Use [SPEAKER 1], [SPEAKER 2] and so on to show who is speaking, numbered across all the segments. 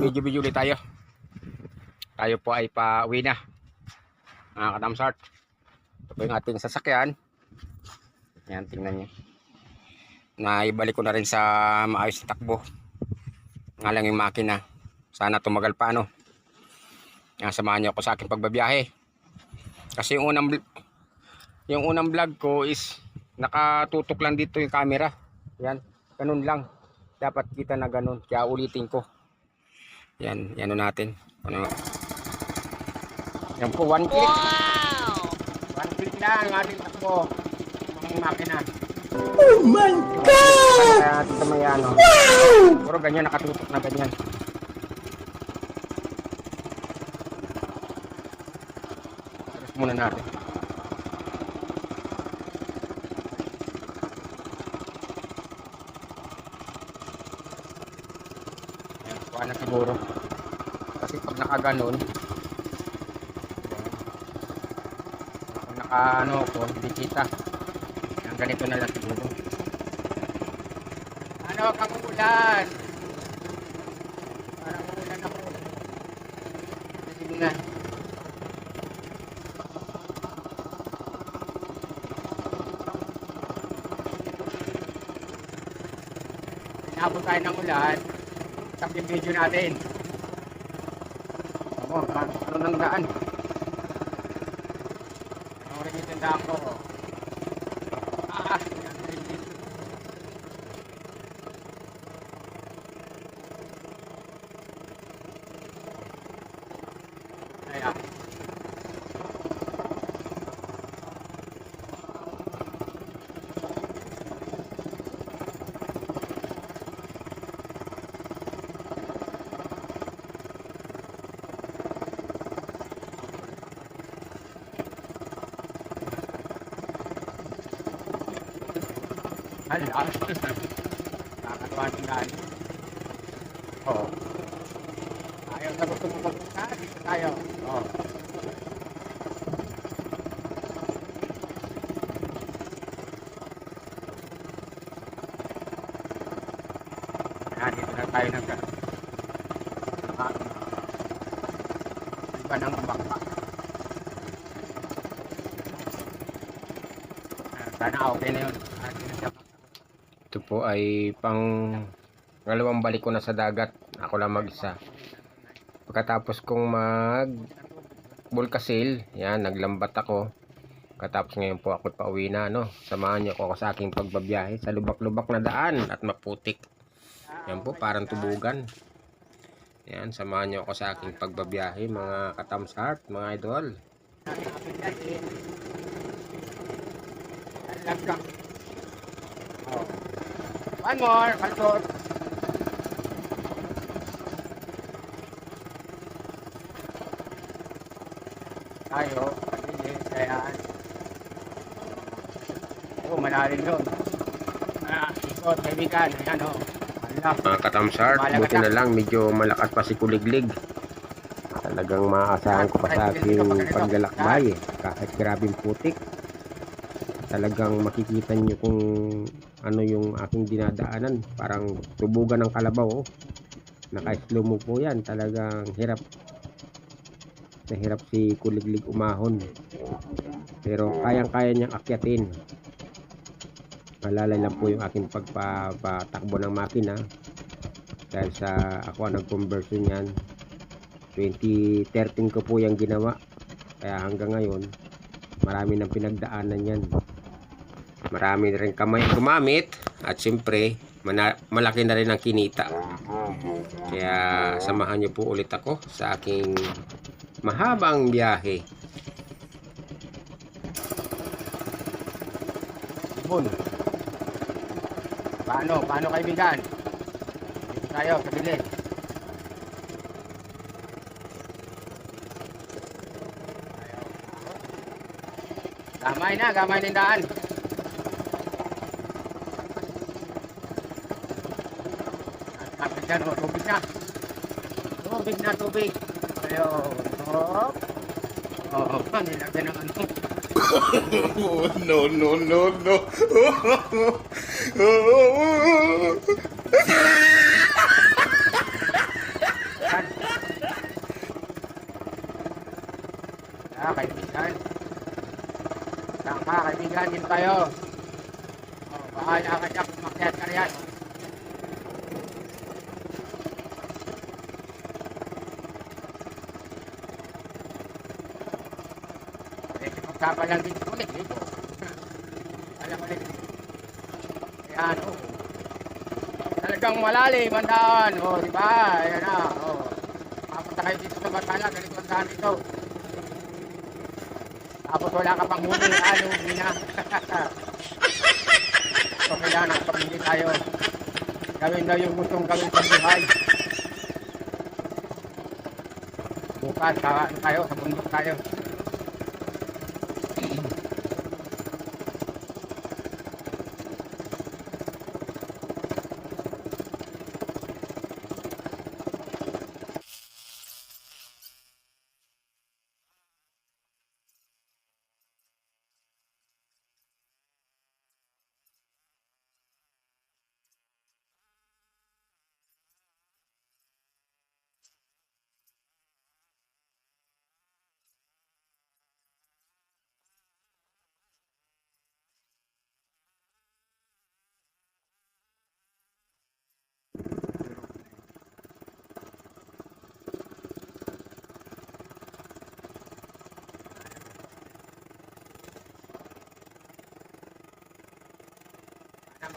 [SPEAKER 1] Video-video ulit tayo. Tayo po ay pa-uwi na. Mga katamsart. Ito po yung ating sasakyan. Yan, tingnan nyo. Naibalik ko na rin sa maayos na takbo. Nga lang yung makina. Sana tumagal pa ano. Yan, samahan nyo ako sa aking pagbabiyahe. Kasi yung unang yung unang vlog ko is nakatutok lang dito yung camera. Yan, ganun lang. Dapat kita na ganun. Kaya ulitin ko. Yan, yan natin. Ano? Yan po, one click.
[SPEAKER 2] Wow!
[SPEAKER 1] One click lang ang ating takbo. Mga makina.
[SPEAKER 3] Oh my God!
[SPEAKER 1] Kaya natin may ano. Wow! Puro ganyan, nakatutok na ganyan. Tapos muna natin. Na siguro. Kasi pag nakaganon, pag naka ano ko, hindi kita. Ang ganito na lang siguro. Ano, kamulan? Parang umulan ako. Sige na. Inabot tayo ng ulan. Tapos yung video natin. Ako, ano nang daan? Ano rin yung tandaan ko. Ah, Ayan. Hala. Nakakatuwa ng gani. Oo. Ayaw na gusto mo magpunta. Dito tayo. Oo. Ayan, dito na tayo nag Iba ng. Ayan, Sana okay na yun. Po ay pang ngalawang balik ko na sa dagat. Ako lang mag-isa. Pagkatapos kong mag bulkasil, yan, naglambat ako. Katapos ngayon po ako pauwi na, no. Samahan niyo ako sa aking pagbabiyahe sa lubak-lubak na daan at maputik. Yan po, parang tubugan. Yan, samahan niyo ako sa aking pagbabiyahe, mga katams heart, mga idol. One more, kalsot. Tayo, pagiging, kaya Oh, malalim yun. Ah, ikot, kaibigan. Ayan, oh. Ala. Mga katamsar, buti na lang, medyo malakas pa si Kuliglig. Talagang maaasahan ko pa sa aking paglalakbay. eh. Kahit grabing putik. Talagang makikita nyo kung ano yung aking dinadaanan. Parang tubugan ng kalabaw. Oh. Naka-slow mo po yan. Talagang hirap. Nahirap si Kuliglig umahon. Pero kayang-kaya niyang akyatin. Malalay lang po yung aking pagpapatakbo ng makina dahil sa ako ang nag-conversion yan 2013 ko po yung ginawa kaya hanggang ngayon marami nang pinagdaanan yan marami na rin kamay gumamit at siyempre malaki na rin ang kinita kaya samahan niyo po ulit ako sa aking mahabang biyahe Ibon Paano? Paano kaibigan? Dito tayo, sa gilid. Gamay na, gamay na yung daan. Ayan oh, o, oh, tubig na. Tubig na, tubig. Ayun. Hop. Oh, oh, nilagyan ng ano.
[SPEAKER 3] oh, no, no, no, no.
[SPEAKER 1] Ah, kaibigan. Tama, kaibigan din kayo. Oh, bahala ka dyan, kumakyat ka riyan. Pagkapa lang dito ulit, dito. Alam mo ulit. Ayan, oh. Talagang malalim ang daan, oh, di ba? Ayan na, oh. Mapunta kayo dito sa Batala, ganito ang daan dito. Tapos wala ka pang huli, ano, hindi na. so, kailangan pamili tayo. Gawin na yung gustong gawin sa buhay. Bukas, sa, ano tayo, sa bundok tayo.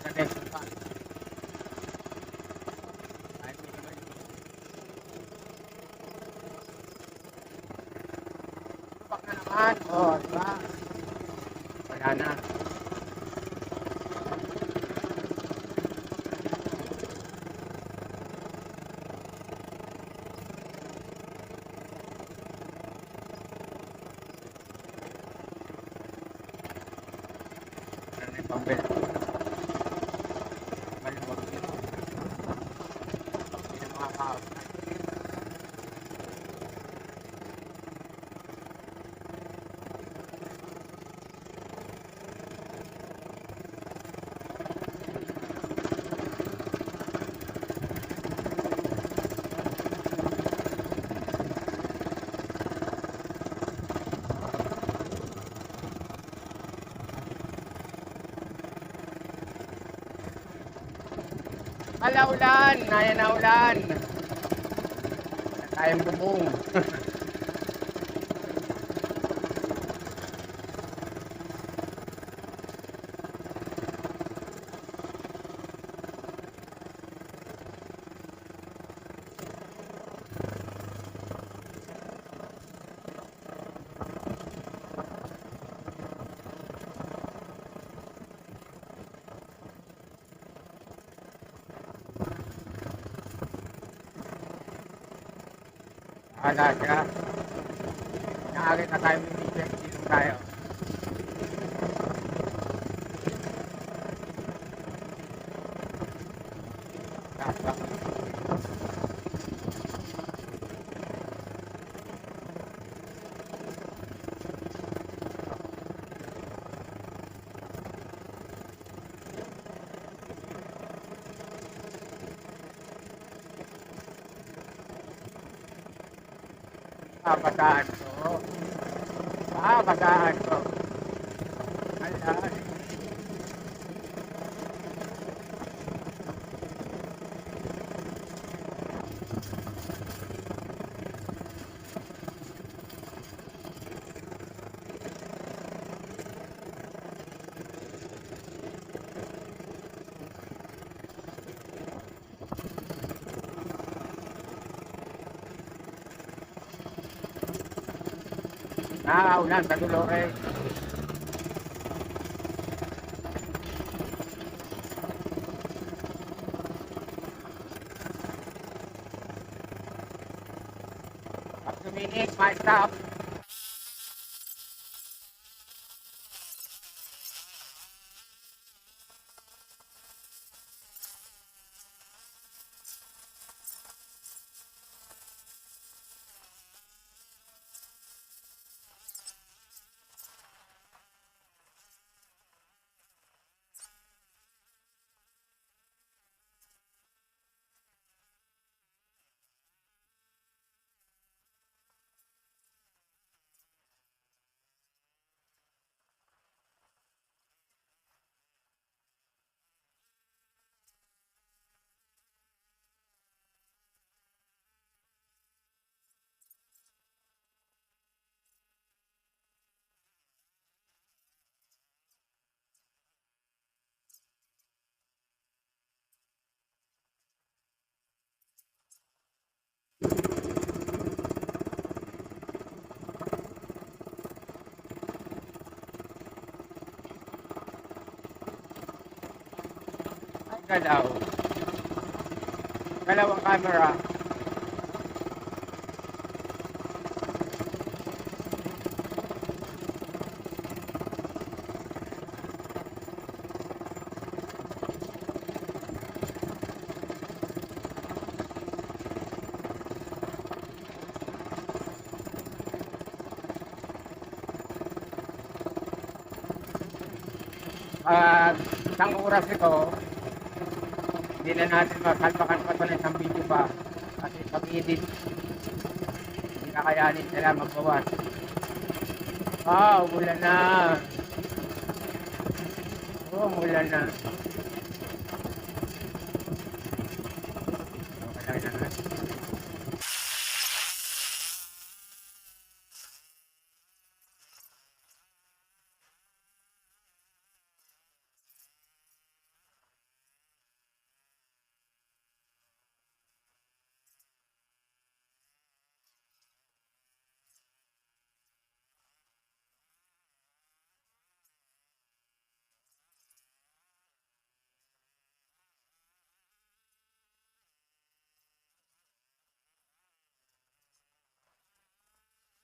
[SPEAKER 1] Maganda naman. Sumpak na naman. Oh, di ba? Wala na. Ano na yung pambela? Maluwag din. Hindi na makakaos na. Ala ulan, naya na ulan. Tayong bubong. Ala siya. Nakakit na tayo minigyan. Silong tayo. Babasaan ko. Babasaan ko. Ala. Nakaulan sa Dolores. Pag tuminig, may stop. Ay, galaw. Galaw ang camera. At isang oras ito, hindi na natin makalpakan pa ito ng isang video pa. Kasi pag-edit, hindi na kayanin magbawas. Ah, umulan na. Oh, umulan na. Okay lang na.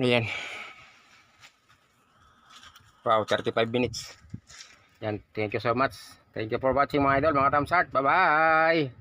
[SPEAKER 1] Ayan. Wow, 35 minutes. Yan, thank you so much. Thank you for watching mga idol, mga thumbs up. Bye-bye!